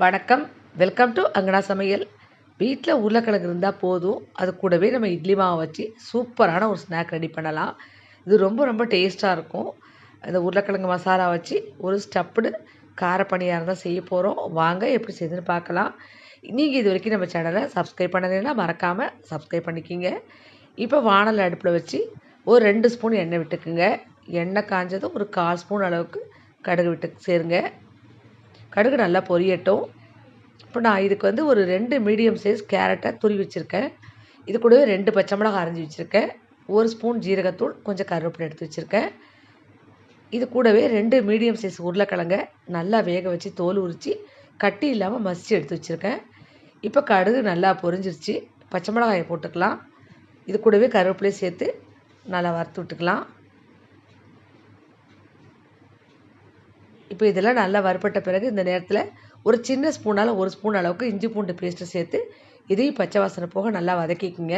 வணக்கம். Welcome to அங்கனா சமையல். வீட்டில் உருளைக்கிழங்கு இருந்தால் போதும். அது கூடவே நம்ம இட்லி மாவை வச்சு சூப்பரான ஒரு ஸ்நாக் ரெடி பண்ணலாம். இது ரொம்ப ரொம்ப டேஸ்ட்டாக இருக்கும். அந்த உருளைக்கிழங்கு மசாலா வச்சு ஒரு ஸ்டப்புடு கார இருந்தால் தான் செய்ய போகிறோம் வாங்க எப்படி செய்யுதுன்னு பார்க்கலாம். நீங்கள் இது வரைக்கும் நம்ம சேனலை சப்ஸ்கிரைப் பண்ணலைன்னா மறக்காமல் சப்ஸ்கிரைப் பண்ணிக்கிங்க. இப்போ வானல் அடுப்பில் வச்சு ஒரு ரெண்டு ஸ்பூன் எண்ணெய் விட்டுக்குங்க. எண்ணெய் காஞ்சதும் ஒரு கால் ஸ்பூன் அளவுக்கு கடுகு விட்டு சேருங்க. கடுகு நல்லா பொரியட்டும். இப்போ நான் இதுக்கு வந்து ஒரு ரெண்டு மீடியம் சைஸ் கேரட்டை துருவி வச்சுருக்கேன். இது கூடவே ரெண்டு பச்சை மிளகாய் அரைஞ்சி வச்சுருக்கேன். ஒரு ஸ்பூன் ஜீரகத்தூள் கொஞ்சம் கருவேப்பிலை எடுத்து வச்சுருக்கேன். இது கூடவே ரெண்டு மீடியம் சைஸ் உருளைக்கிழங்கை நல்லா வேக வச்சு தோல் உரித்து கட்டி இல்லாமல் மசித்து எடுத்து வச்சுருக்கேன். இப்போ கடுகு நல்லா பொரிஞ்சிருச்சு. பச்சை மிளகாயை போட்டுக்கலாம். இது கூடவே கருவேப்பிலையும் சேர்த்து நல்லா வறுத்து விட்டுக்கலாம். இப்போ இதெல்லாம் நல்லா வறுப்பட்ட பிறகு இந்த நேரத்தில் ஒரு சின்ன ஸ்பூனால் ஒரு ஸ்பூன் அளவுக்கு இஞ்சி பூண்டு பேஸ்ட்டு சேர்த்து இதையும் பச்சை வாசனை போக நல்லா வதக்கிக்குங்க.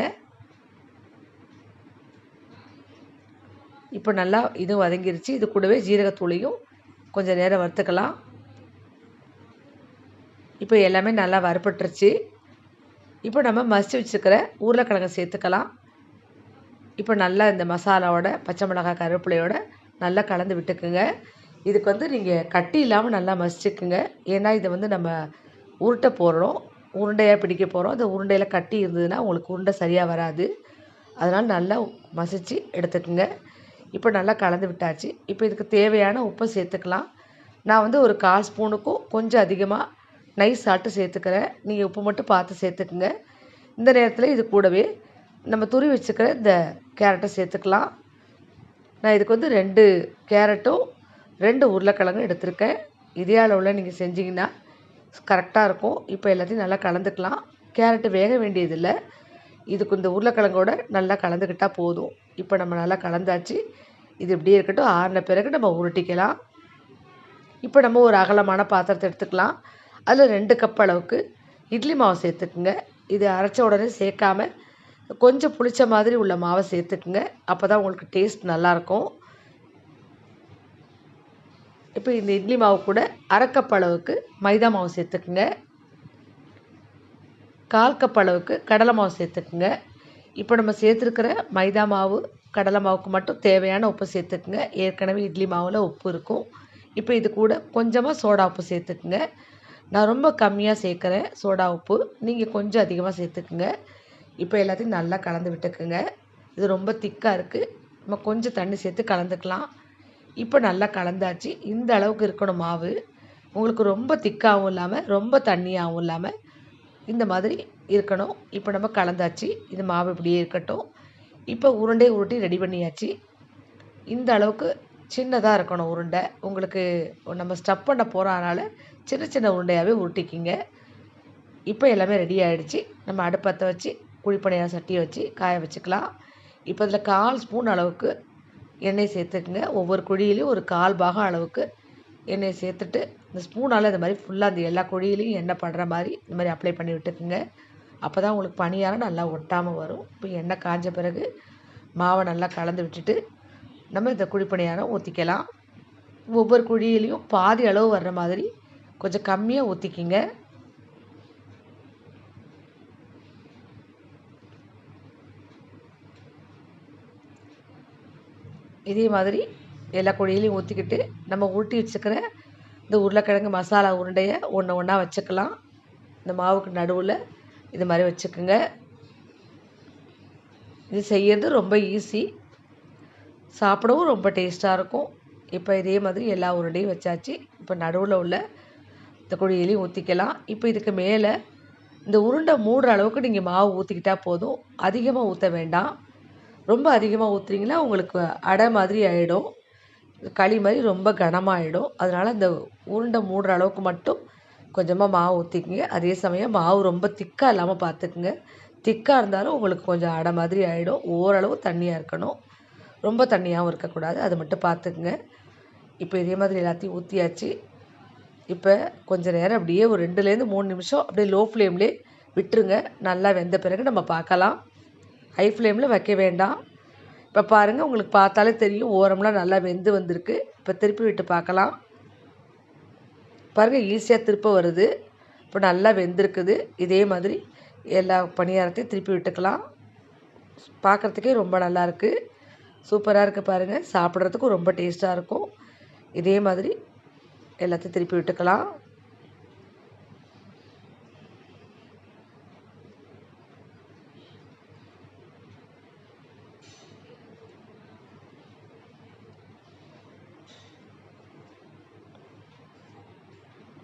இப்போ நல்லா இதுவும் வதங்கிருச்சு. இது கூடவே ஜீரகத்தூளையும் கொஞ்சம் நேரம் வறுத்துக்கலாம். இப்போ எல்லாமே நல்லா வறுப்பட்டுருச்சு இப்போ நம்ம மசிச்சு வச்சுருக்கிற உருளைக்கிழங்கை சேர்த்துக்கலாம். இப்போ நல்லா இந்த மசாலாவோட பச்சை மிளகாய் கருவேப்பிலையோட நல்லா கலந்து விட்டுக்குங்க. இதுக்கு வந்து நீங்கள் கட்டி இல்லாமல் நல்லா மசிச்சுக்குங்க. ஏன்னா இதை வந்து நம்ம உருட்டை போடுறோம். உருண்டையாக பிடிக்க போகிறோம் அந்த உருண்டையில் கட்டி இருந்ததுன்னா உங்களுக்கு உருண்டை சரியாக வராது. அதனால் நல்லா மசித்து எடுத்துக்குங்க. இப்போ நல்லா கலந்து விட்டாச்சு. இப்போ இதுக்கு தேவையான உப்பை சேர்த்துக்கலாம். நான் வந்து ஒரு கால் ஸ்பூனுக்கும் கொஞ்சம் அதிகமாக நைஸ் சாப்பிட்டு சேர்த்துக்கிறேன். நீங்கள் உப்பு மட்டும் பார்த்து சேர்த்துக்குங்க. இந்த நேரத்தில் இது கூடவே நம்ம துரி வச்சுக்கிற இந்த கேரட்டை சேர்த்துக்கலாம். நான் இதுக்கு வந்து ரெண்டு கேரட்டும் ரெண்டு உருளைக்கிழங்கும் எடுத்திருக்கேன். இதே அளவில் நீங்கள் செஞ்சிங்கன்னா கரெக்டாக இருக்கும். இப்போ எல்லாத்தையும் நல்லா கலந்துக்கலாம். கேரட்டு வேக வேண்டியதில்லை. இதுக்கு இந்த உருளைக்கிழங்கோட நல்லா கலந்துக்கிட்டால் போதும். இப்போ நம்ம நல்லா கலந்தாச்சு. இது இப்படியே இருக்கட்டும். ஆறின பிறகு நம்ம உருட்டிக்கலாம். இப்போ நம்ம ஒரு அகலமான பாத்திரத்தை எடுத்துக்கலாம். அதில் ரெண்டு கப் அளவுக்கு இட்லி மாவு சேர்த்துக்குங்க. இது அரைச்ச உடனே சேர்க்காம கொஞ்சம் புளிச்ச மாதிரி உள்ள மாவை சேர்த்துக்குங்க. அப்போ தான் உங்களுக்கு டேஸ்ட் நல்லாயிருக்கும் இப்போ இந்த இட்லி மாவு கூட அரை அளவுக்கு மைதா மாவு சேர்த்துக்குங்க. கால் கப் அளவுக்கு கடலை மாவு சேர்த்துக்குங்க. இப்போ நம்ம சேர்த்துருக்கிற மைதா மாவு கடலை மாவுக்கு மட்டும் தேவையான உப்பு சேர்த்துக்குங்க. ஏற்கனவே இட்லி மாவில் உப்பு இருக்கும். இப்போ இது கூட கொஞ்சமாக சோடா உப்பு சேர்த்துக்குங்க. நான் ரொம்ப கம்மியாக சேர்க்குறேன் சோடா உப்பு நீங்கள் கொஞ்சம் அதிகமாக சேர்த்துக்குங்க. இப்போ எல்லாத்தையும் நல்லா கலந்து விட்டுக்குங்க. இது ரொம்ப திக்காக இருக்குது நம்ம கொஞ்சம் தண்ணி சேர்த்து கலந்துக்கலாம். இப்போ நல்லா கலந்தாச்சு. இந்த அளவுக்கு இருக்கணும் மாவு. உங்களுக்கு ரொம்ப திக்காகவும் இல்லாமல் ரொம்ப தண்ணியாகவும் இல்லாமல் இந்த மாதிரி இருக்கணும். இப்போ நம்ம கலந்தாச்சு. இந்த மாவு இப்படியே இருக்கட்டும். இப்போ உருண்டையை உருட்டி ரெடி பண்ணியாச்சு. இந்த அளவுக்கு சின்னதாக இருக்கணும் உருண்டை. உங்களுக்கு நம்ம ஸ்டப் பண்ண போகிறனால சின்ன சின்ன உருண்டையாகவே உருட்டிக்கிங்க. இப்போ எல்லாமே ரெடி ஆகிடுச்சு நம்ம அடுப்பத்தை வச்சு குழிப்பணியாக சட்டியை வச்சு காய வச்சுக்கலாம். இப்போ இதில் கால் ஸ்பூன் அளவுக்கு எண்ணெய் சேர்த்துக்குங்க. ஒவ்வொரு குழியிலையும் ஒரு கால் பாகம் அளவுக்கு எண்ணெய் சேர்த்துட்டு இந்த ஸ்பூனால் இந்த மாதிரி ஃபுல்லாக அந்த எல்லா குழியிலையும் எண்ணெய் படுற மாதிரி இந்த மாதிரி அப்ளை பண்ணி விட்டுக்குங்க. அப்போ தான் உங்களுக்கு பணியாரம் நல்லா ஒட்டாமல் வரும். இப்போ எண்ணெய் காஞ்ச பிறகு மாவை நல்லா கலந்து விட்டுட்டு நம்ம இந்த குழிப்பணியாரம் ஊற்றிக்கலாம் ஒவ்வொரு குழியிலையும் பாதி அளவு வர்ற மாதிரி கொஞ்சம் கம்மியாக ஊற்றிக்கிங்க இதே மாதிரி எல்லா குழியிலையும் ஊற்றிக்கிட்டு நம்ம உருட்டி வச்சுக்கிற இந்த உருளைக்கிழங்கு மசாலா உருண்டையை ஒன்று ஒன்றா வச்சுக்கலாம். இந்த மாவுக்கு நடுவில் இது மாதிரி வச்சுக்கோங்க. இது செய்கிறது ரொம்ப ஈஸி சாப்பிடவும் ரொம்ப டேஸ்ட்டாக இருக்கும். இப்போ இதே மாதிரி எல்லா உருண்டையும் வச்சாச்சு. இப்போ நடுவில் உள்ள இந்த குழியிலையும் ஊற்றிக்கலாம் இப்போ இதுக்கு மேலே இந்த உருண்டை மூடுற அளவுக்கு நீங்கள் மாவு ஊற்றிக்கிட்டால் போதும். அதிகமாக ஊற்ற வேண்டாம். ரொம்ப அதிகமாக ஊற்றுறீங்கன்னா உங்களுக்கு அடை மாதிரி ஆகிடும் களி மாதிரி ரொம்ப கனமாகிடும் அதனால் இந்த உருண்டை மூடுற அளவுக்கு மட்டும் கொஞ்சமாக மாவு ஊற்றிக்குங்க அதே சமயம் மாவு ரொம்ப திக்காக இல்லாமல் பார்த்துக்குங்க திக்காக இருந்தாலும் உங்களுக்கு கொஞ்சம் அடை மாதிரி ஆகிடும் ஓரளவு தண்ணியாக இருக்கணும். ரொம்ப தண்ணியாகவும் இருக்கக்கூடாது. அது மட்டும் பார்த்துக்குங்க இப்போ இதே மாதிரி எல்லாத்தையும் ஊற்றியாச்சு இப்போ கொஞ்சம் நேரம் அப்படியே ஒரு ரெண்டுலேருந்து மூணு நிமிஷம் அப்படியே லோ ஃப்ளேம்லேயே விட்டுருங்க. நல்லா வெந்த பிறகு நம்ம பார்க்கலாம். ஹை ஃப்ளேமில் வைக்க வேண்டாம். இப்போ பாருங்கள் உங்களுக்கு பார்த்தாலே தெரியும் ஓரம்லாம் நல்லா வெந்து வந்திருக்கு. இப்போ திருப்பி விட்டு பார்க்கலாம். பாருங்கள் ஈஸியாக திருப்ப வருது. இப்போ நல்லா வெந்திருக்குது. இதே மாதிரி எல்லா பணியாரத்தையும் திருப்பி விட்டுக்கலாம். பார்க்குறதுக்கே ரொம்ப நல்லா இருக்குது சூப்பராக இருக்குது பாருங்கள் சாப்பிட்றதுக்கும் ரொம்ப டேஸ்ட்டாக இருக்கும். இதே மாதிரி எல்லாத்தையும் திருப்பி விட்டுக்கலாம்.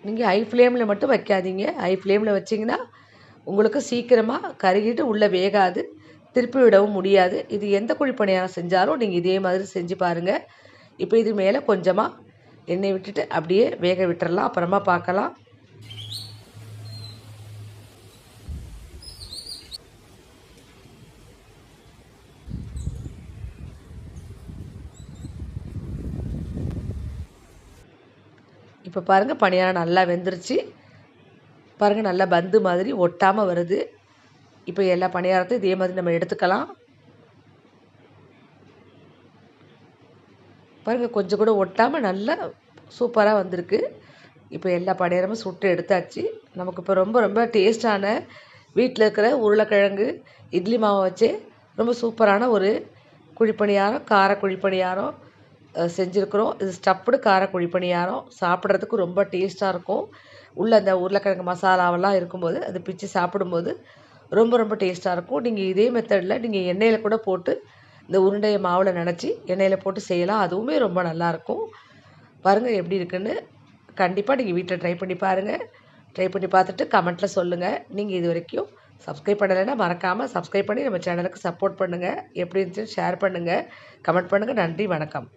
நீங்கள் ஹை ஃப்ளேமில் மட்டும் வைக்காதீங்க. ஹை ஃப்ளேமில் வச்சிங்கன்னா உங்களுக்கு சீக்கிரமாக கருகிட்டு உள்ளே வேகாது. திருப்பி விடவும் முடியாது. இது எந்த குழி பணியாரம் செஞ்சாலும் நீங்கள் இதே மாதிரி செஞ்சு பாருங்கள் இப்போ இது மேலே கொஞ்சமாக எண்ணெய் விட்டுட்டு அப்படியே வேக விட்டுறலாம். அப்புறமா பார்க்கலாம். இப்போ பாருங்கள் பணியாரம் நல்லா வெந்துருச்சு. பாருங்கள் நல்லா பந்து மாதிரி ஒட்டாமல் வருது. இப்போ எல்லா பணியாரத்தையும் இதே மாதிரி நம்ம எடுத்துக்கலாம். பாருங்கள் கொஞ்சம் கூட ஒட்டாமல் நல்லா சூப்பராக வந்திருக்கு. இப்போ எல்லா பணியாரமும் சுட்டு எடுத்தாச்சு. நமக்கு இப்போ ரொம்ப ரொம்ப டேஸ்டான வீட்டில் இருக்கிற உருளைக்கிழங்கு இட்லி மாவை வச்சு ரொம்ப சூப்பரான ஒரு குழிப்பணியாரம் கார குழிப்பணியாரம் செஞ்சுருக்குறோம். இது ஸ்டப்புடு கார குழிப்பணியாரம் சாப்பிட்றதுக்கு ரொம்ப டேஸ்ட்டாக இருக்கும். உள்ளே அந்த உருளைக்கிழங்கு மசாலாவெல்லாம் இருக்கும்போது அது பிச்சு சாப்பிடும்போது ரொம்ப ரொம்ப டேஸ்ட்டாக இருக்கும். நீங்கள் இதே மெத்தடில் நீங்கள் எண்ணெயில் கூட போட்டு இந்த உருண்டையை மாவில் நினச்சி எண்ணெயில் போட்டு செய்யலாம். அதுவுமே ரொம்ப நல்லாயிருக்கும் பாருங்கள் எப்படி இருக்குன்னு. கண்டிப்பாக நீங்கள் வீட்டில் ட்ரை பண்ணி பாருங்கள் ட்ரை பண்ணி பார்த்துட்டு கமெண்ட்டில் சொல்லுங்கள் நீங்கள் இது வரைக்கும் சப்ஸ்கிரைப் பண்ணலைன்னா மறக்காமல் சப்ஸ்கிரைப் பண்ணி நம்ம சேனலுக்கு சப்போர்ட் பண்ணுங்கள் எப்படி இருந்துச்சுன்னு ஷேர் பண்ணுங்கள் கமெண்ட் பண்ணுங்கள் நன்றி வணக்கம்.